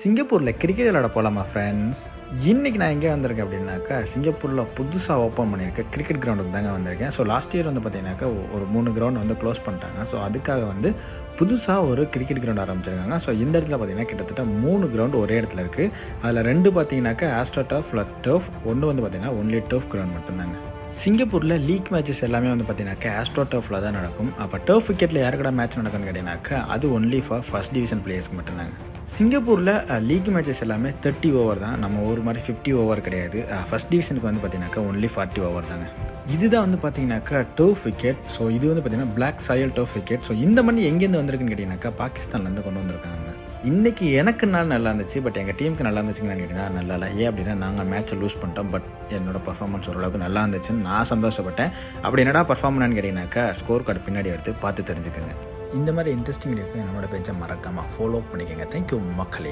சிங்கப்பூரில் கிரிக்கெட் விளையாட போகலாமா ஃப்ரெண்ட்ஸ் இன்றைக்கி நான் எங்கே வந்திருக்கேன் அப்படின்னாக்கா சிங்கப்பூரில் புதுசாக ஓப்பன் பண்ணியிருக்கேன் கிரிக்கெட் கிரவுண்டுக்கு தாங்க வந்திருக்கேன். ஸோ லாஸ்ட் இயர் வந்து பார்த்தீங்கன்னாக்கா ஒரு மூணு கிரவுண்ட் வந்து க்ளோஸ் பண்ணிட்டாங்க. ஸோ அதுக்காக வந்து புதுசாக ஒரு கிரிக்கெட் கிரவுண்ட் ஆரம்பிச்சிருக்காங்க. ஸோ இந்த இடத்துல பார்த்தீங்கன்னா கிட்டத்தட்ட மூணு கிரவுண்ட் ஒரே இடத்துல இருக்குது அதில் ரெண்டு பார்த்தீங்கன்னாக்கா ஆஸ்ட்ரோ டர்ஃப் டர்ஃப் ஒன்று வந்து பார்த்தீங்கன்னா ஒன்லி டர்ஃப் கிரவுண்ட் மட்டும்தாங்க. சிங்கப்பூரில் லீக் மேட்சஸ் எல்லாமே வந்து பார்த்தீங்கன்னாக்கா ஆஸ்ட்ரோ டர்ஃபில் தான் நடக்கும். அப்போ டர்ஃப் விக்கெட்டில் யாருக்கடா மேட்ச் நடக்கும்னு கேட்டீங்கன்னாக்கா அது ஒன்லி ஃபார் ஃபர்ஸ்ட் டிவிஷன் பிளேயர்ஸ்க்கு மட்டும்தாங்க. சிங்கப்பூரில் லீக் மேட்சஸ் எல்லாமே தேர்ட்டி ஓவர் தான். நம்ம ஒரு மாதிரி ஃபிஃப்டி ஓவர் கிடையாது. ஃபர்ஸ்ட் டிவிஷனுக்கு வந்து பார்த்தீங்கன்னாக்கா ஒன்லி ஃபார்ட்டி ஓவர் தாங்க. இதுதான் வந்து பார்த்தீங்கன்னாக்கா டர்ஃப் விக்கெட் ஸோ இது வந்து பார்த்தீங்கன்னா பிளாக் சாயல் டர்ஃப் விக்கெட் ஸோ இந்த மணி எங்கேருந்து வந்திருக்குன்னு கேட்டிங்கனாக்கா பாகிஸ்தான்லேருந்து கொண்டு வந்திருக்காங்க. இன்றைக்கி எனக்கு நாள் நல்லா இருந்துச்சு. பட் எங்கள் டீமுக்கு நல்லா இருந்துச்சுன்னு கேட்டிங்கன்னா நல்லா இல்லை. ஏன் அப்படின்னா நாங்கள் மேட்ச்சை லூஸ் பண்ணிட்டோம். பட் என்னோட பர்ஃபார்மன்ஸ் ஓரளவுக்கு நல்லா இருந்துச்சுன்னு நான் சந்தோஷப்பட்டேன். அப்படி என்னடா பர்ஃபார்மன்ஸ்னு கேட்டிங்கனாக்கா ஸ்கோர் கார்டு பின்னாடி எடுத்து பார்த்து தெரிஞ்சுக்கோங்க. இந்த மாதிரி இன்ட்ரெஸ்டிங் இருக்குது என்னோட பேஜை மறக்காமல் ஃபாலோ பண்ணிக்கோங்க. தேங்க்யூ மக்களே.